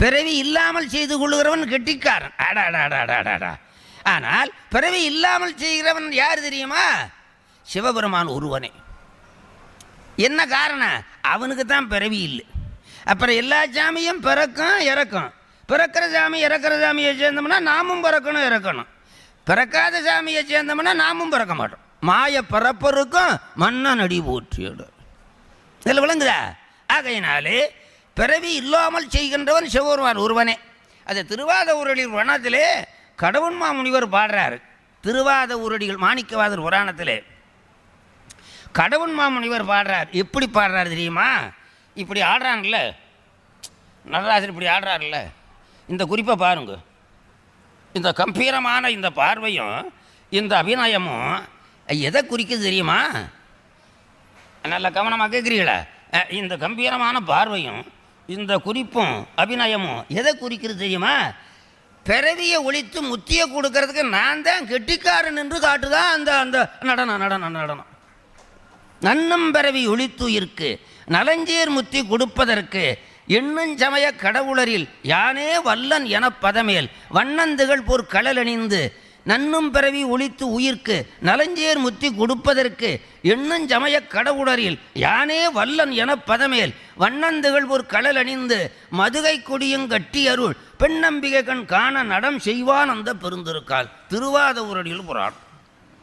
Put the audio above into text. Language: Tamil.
பிறவி இல்லாமல் செய்து கொள்கிறவன் கெட்டிக்காரன். அடாடாடாடாடாடா ஆனால் பிறவி இல்லாமல் செய்கிறவன் யார் தெரியுமா? சிவபெருமான் ஒருவனே. என்ன காரணம்? அவனுக்கு தான் பிறவி இல்லை. அப்புறம் எல்லா சாமியும் பிறக்கும் இறக்கும். பிறக்கிற சாமி இறக்குற சாமியை சேர்ந்தோம்னா நாமும் பிறக்கணும் இறக்கணும். பிறக்காத சாமியை சேர்ந்தோம்னா நாமும் பிறக்க மாட்டோம். மாய பிறப்பருக்கும் மன்னன் அடி போற்றியோடு. இதில் விளங்குதா? ஆகையினாலே பிறவி இல்லாமல் செய்கின்றவன் சிவபெருமான் ஒருவனே. அது திருவாத ஊரடிகள் புராணத்திலே கடவுன்மா முனிவர் பாடுறாரு. திருவாத உருடிகள் மாணிக்கவாதர் புராணத்திலே கடவுன் மாமுனிவர் பாடுறார். எப்படி பாடுறாரு தெரியுமா? இப்படி ஆடுறான்ல நடராஜர் இப்படி ஆடுறாருல்ல. இந்த குறிப்பை பாருங்க. இந்த கம்பீரமான இந்த பார்வையும் இந்த அபிநயமும் எதை குறிக்குது தெரியுமா? நல்ல கவனமாக கேட்குறீங்களா இந்த கம்பீரமான பார்வையும் இந்த குறிப்பும் அபிநயமும் எதை குறிக்கிறது தெரியுமா? பிறவியை ஒழித்து முத்தியை கொடுக்கறதுக்கு நான் தான் கெட்டிக்காரன் என்று காட்டுதான் அந்த அந்த நடனம் நடனம் நடனம். நன்னும் பிறவி ஒளித்துயிர்க்கு நலஞ்சேர் முத்தி கொடுப்பதற்கு எண்ணும் சமய கடவுளரில் யானே வல்லன் எனப் பதமேல் வண்ணந்துகள் போர் கடலணிந்து நன்னும் பிறவி ஒளித்து உயிர்க்கு நலஞ்சேர் முத்தி கொடுப்பதற்கு எண்ணும் சமய கடவுடரில் யானே வல்லன் எனப் பதமேல் வண்ணந்துகள் ஒரு கடல் அணிந்து மதுகை கொடியும் கட்டி அருள் பெண்ணம்பிகை கண் காண நடம் செய்வான் அந்த பெருந்திருக்கால். திருவாத ஊரடியில் புராணம்.